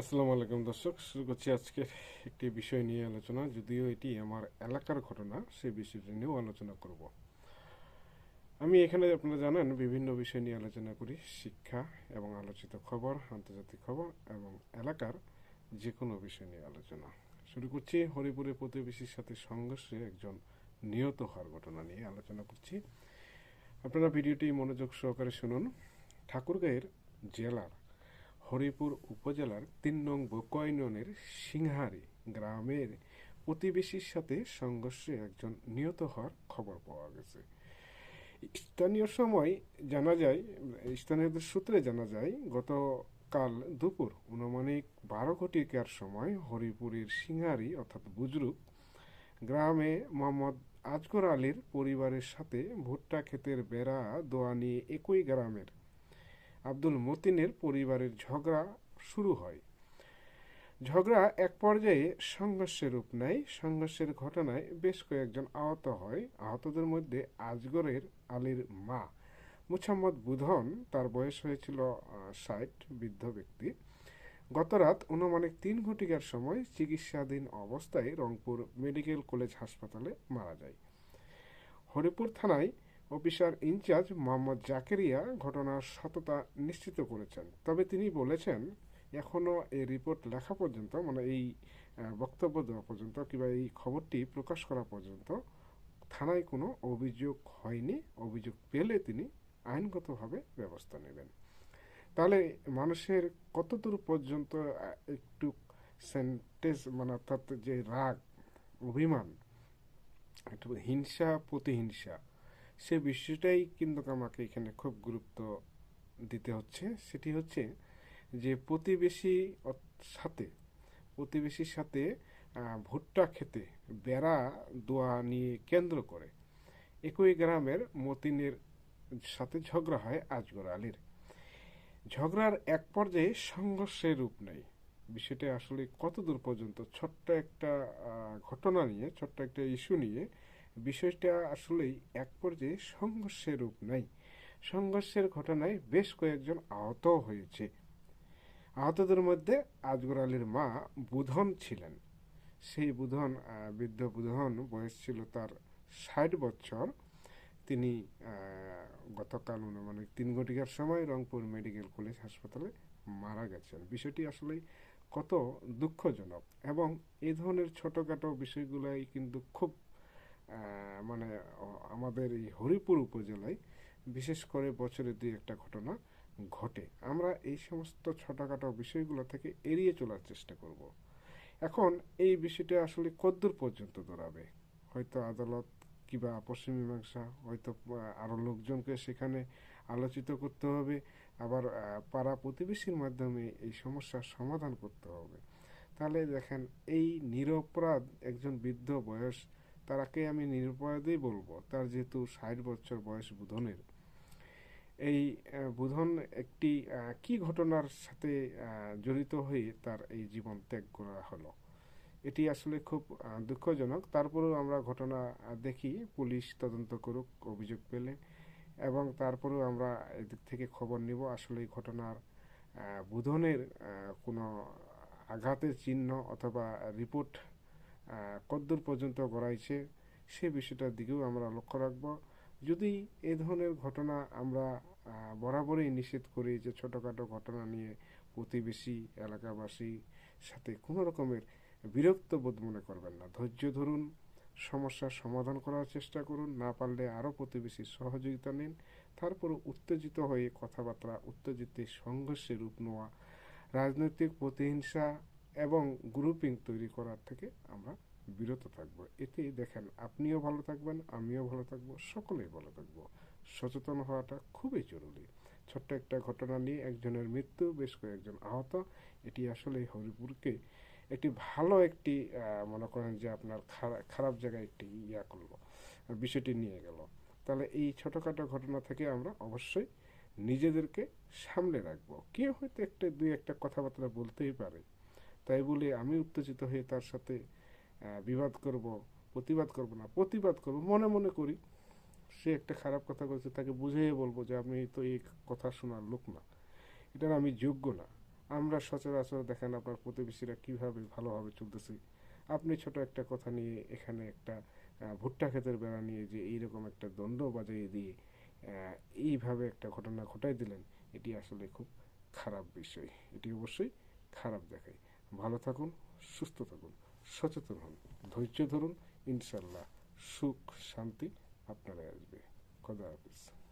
আসসালামু আলাইকুম দর্শক, শুরু করছি আজকের একটি বিষয় নিয়ে আলোচনা। যদিও এটি আমার এলাকার ঘটনা সেই বিষয়টি নিয়েও আলোচনা করব। আমি এখানে আপনারা জানেন, বিভিন্ন বিষয় নিয়ে আলোচনা করি। শিক্ষা এবং আলোচিত খবর, আন্তর্জাতিক খবর এবং এলাকার যে কোনো বিষয় নিয়ে আলোচনা। শুরু করছি হরিপুরে প্রতিবেশীর সাথে সংঘর্ষে একজন নিহত হওয়ার ঘটনা নিয়ে আলোচনা করছি। আপনারা ভিডিওটি মনোযোগ সহকারে শুনুন। ঠাকুরগাঁয়ের জেলার হরিপুর উপজেলার তিন নং বকুয়া সিংহারি গ্রামের প্রতিবেশীর সাথে সংঘর্ষে একজন নিহত হওয়ার খবর পাওয়া গেছে। স্থানীয় সময় জানা যায় স্থানীয়দের সূত্রে জানা যায়, গতকাল দুপুর অনুমানিক বারো ঘটিকার সময় হরিপুরের সিংহারি অর্থাৎ বুজরুক গ্রামে মোহাম্মদ আজগর আলীর পরিবারের সাথে ভুট্টা ক্ষেতের বেড়া দোয়া নিয়ে একই গ্রামের আব্দুল মতিনের পরিবারের ঝগড়া শুরু হয়। ঝগড়া এক পর্যায়ে সংঘর্ষের রূপ নেয়। সংঘর্ষের ঘটনায় বেশ কয়েকজন আহত হয়। আহতদের মধ্যে আজগরের আলীর মা মুছাম্মদ বুধন, তার বয়স হয়েছিল ষাট, বৃদ্ধ ব্যক্তি। গতরাত অনুমানিক তিন ঘটিকার সময় চিকিৎসাধীন অবস্থায় রংপুর মেডিকেল কলেজ হাসপাতালে মারা যায়। হরিপুর থানায় অফিসার ইনচার্জ মোহাম্মদ জাকেরিয়া ঘটনার সততা নিশ্চিত করেছেন। তবে তিনি বলেছেন এখনও এই রিপোর্ট লেখা পর্যন্ত মানে এই বক্তব্য দেওয়া পর্যন্ত কিংবা এই খবরটি প্রকাশ করা পর্যন্ত থানায় কোনো অভিযোগ হয়নি। অভিযোগ পেলে তিনি আইনগতভাবে ব্যবস্থা নেবেন। তাহলে মানুষের কতদূর পর্যন্ত একটু সেন্টেজ মানে অর্থাৎ যে রাগ, অভিমান, একটু হিংসা, প্রতিহিংসা সে বিষয়টাই কিন্তু আমাকে এখানে খুব গুরুত্ব দিতে হচ্ছে। সেটি হচ্ছে যে প্রতিবেশী সাথে, প্রতিবেশীর সাথে ভুট্টা খেতে, বেড়া দোয়া নিয়ে কেন্দ্র করে একই গ্রামের মতিনের সাথে ঝগড়া হয় আজগর আলীর। ঝগড়ার এক পর্যায়ে সংঘর্ষের রূপ নেয়। বিষয়টা আসলে কতদূর পর্যন্ত ছোট্ট একটা ঘটনা নিয়ে, ছোট্ট একটা ইস্যু নিয়ে বিষয়টা আসলেই এক পর্যায়ে সংঘর্ষের রূপ নেয়। সংঘর্ষের ঘটনায় বেশ কয়েকজন আহত হয়েছে। আহতদের মধ্যে আজগর আলীর মা বুধন ছিলেন। সেই বুধন বৃদ্ধ বুধন বয়স ছিল তার ষাট বছর। তিনি গতকাল অনুমানিক তিন ঘটিকার সময় রংপুর মেডিকেল কলেজ হাসপাতালে মারা গেছেন। বিষয়টি আসলে কত দুঃখজনক এবং এই ধরনের ছোটোখাটো বিষয়গুলাই কিন্তু খুব মানে আমাদের এই হরিপুর উপজেলায় বিশেষ করে বছরে দুই একটা ঘটনা ঘটে। আমরা এই সমস্ত ছোটোখাটো বিষয়গুলো থেকে এড়িয়ে চলার চেষ্টা করব। এখন এই বিষয়টা আসলে কদ্দূর পর্যন্ত দৌড়াবে। হয়তো আদালত কিংবা পশ্চিম মীমাংসা, হয়তো আরও লোকজনকে সেখানে আলোচিত করতে হবে। আবার পাড়া প্রতিবেশীর মাধ্যমে এই সমস্যার সমাধান করতে হবে। তাহলে দেখেন, এই নিরপরাধ একজন বৃদ্ধ বয়স তারাকে আমি নিরপরাধেই বলব। তার যেহেতু ষাট বছর বয়স বুধনের। এই বুধন একটি কি ঘটনার সাথে জড়িত হয়ে তার এই জীবন ত্যাগ করা হলো? এটি আসলে খুব দুঃখজনক। তারপরেও আমরা ঘটনা দেখি। পুলিশ তদন্ত করুক, অভিযোগ পেলে। এবং তারপরেও আমরা এদিক থেকে খবর নিব। আসলে এই ঘটনার বুধনের কোনো আঘাতের চিহ্ন অথবা রিপোর্ট কদ্দূর পর্যন্ত গড়াইছে, সে বিষয়টার দিকেও আমরা লক্ষ্য রাখব। যদি এ ধরনের ঘটনা আমরা বরাবরই নিষেধ করি যে ছোটোখাটো ঘটনা নিয়ে প্রতিবেশী এলাকাবাসী সাথে কোনো রকমের বিরক্ত বোধ মনে করবেন না। ধৈর্য ধরুন, সমস্যার সমাধান করার চেষ্টা করুন, না পারলে আরও প্রতিবেশীর সহযোগিতা নিন তারপর উত্তেজিত হয়ে কথাবার্তা উত্তেজিত সংঘর্ষে রূপ নেওয়া, রাজনৈতিক প্রতিহিংসা এবং গ্রুপিং তৈরি করার থেকে আমরা বিরত থাকব। এতে দেখেন, আপনিও ভালো থাকবেন, আমিও ভালো থাকব, সকলেই ভালো থাকব। সচেতন হওয়াটা খুবই জরুরি। ছোট্ট একটা ঘটনা নিয়ে একজনের মৃত্যু, বেশ কয়েকজন আহত। এটি আসলে হরিপুরকে একটি ভালো একটি মনে করেন যে আপনার খারাপ জায়গায় একটি ইয়া করল, বিষয়টি নিয়ে গেল। তাহলে এই ছোটোখাটো ঘটনা থেকে আমরা অবশ্যই নিজেদেরকে সামলে রাখব। কেউ হয়তো একটা, দুই একটা কথাবার্তা বলতেই পারে। তাই বলে আমি উত্তেজিত হয়ে তার সাথে বিবাদ করব, প্রতিবাদ করব না, প্রতিবাদ করব, মনে মনে করি। সে একটা খারাপ কথা বলছে, তাকে বুঝিয়ে বলব যে আমি তো এই কথা শোনার লোক না। এটার আমি যোগ্য না। আমরা সচরাচর দেখেন আপনার প্রতিবেশীরা কীভাবে ভালোভাবে চলতেছে। আপনি ছোট একটা কথা নিয়ে এখানে একটা ভুট্টা ক্ষেতের বেড়া নিয়ে যে এইরকম একটা দ্বন্দ্ব বাজিয়ে দিয়ে এইভাবে একটা ঘটনা ঘটাই দিলেন, এটি আসলে খুব খারাপ বিষয়। এটি অবশ্যই খারাপ দেখায়। ভালো থাকুন, সুস্থ থাকুন, সচেতন হন, ধৈর্য ধরুন ইনশাল্লাহ সুখ, শান্তি আপনারা আসবে। খোদা হাফিজ।